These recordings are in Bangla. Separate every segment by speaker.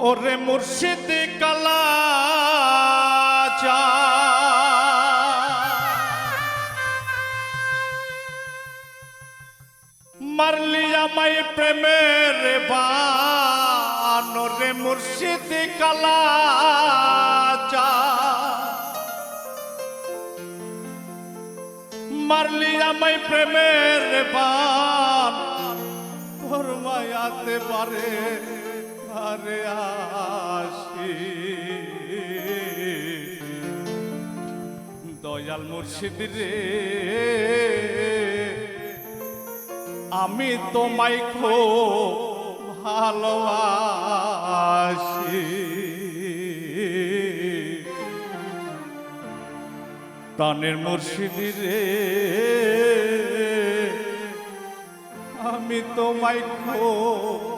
Speaker 1: ওরে মুর্শিদ কালা মারলি আমায় প্রেমের বান রে মুর্শিদ কালা মারলি আমায় প্রেমের বান তোর মায়াতে পারে আসি। দয়াল মুর্শিদ রে আমি তোমায় খুব ভালোবাসি। প্রাণের মুর্শিদি রে আমি তোমায় খুব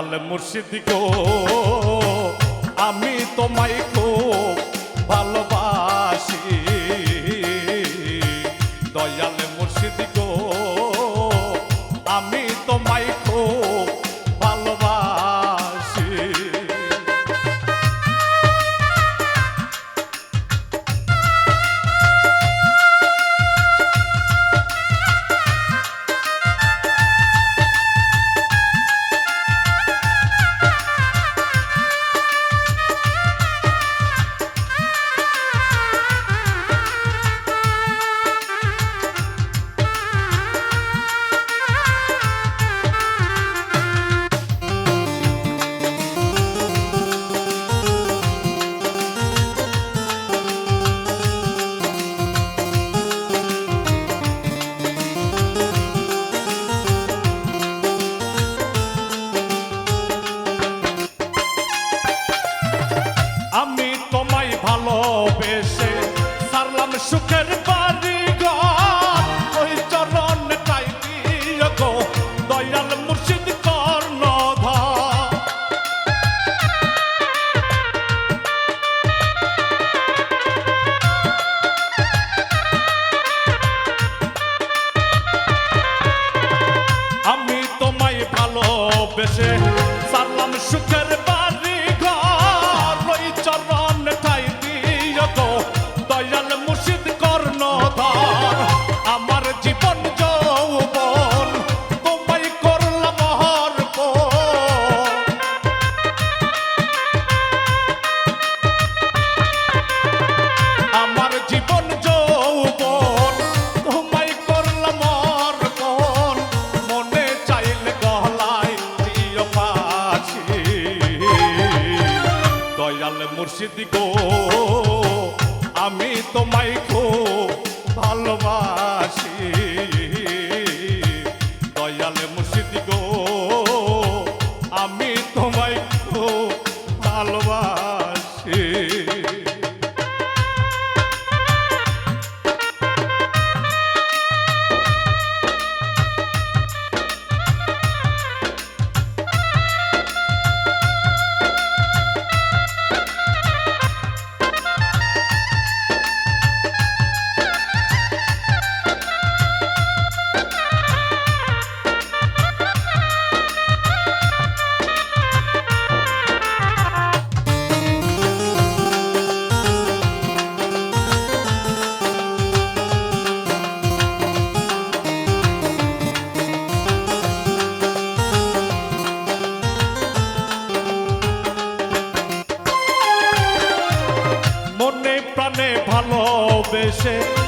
Speaker 1: দয়াল মুর্শিদ গো। আমি তোমায় দয়াল মুর্শিদ কর্ণধা আমি তোমায় ভালোবেসে সালাম সুখের দয়াল মুর্শিদ গো। আমি তোমায় খুব ভালোবাসি। দয়াল মুর্শিদ গো আমি তোমায় খুব ভালোবাসি। I said.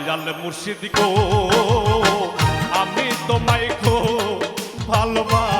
Speaker 1: আয়াল মুর্শিদ গো আমি তোমায় খো ভালোবাস।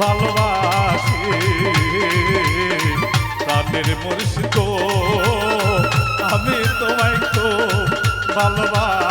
Speaker 1: ভালোবাসি। প্রাণের মুর্শিদ আমি তোমায় তো ভালোবাসি।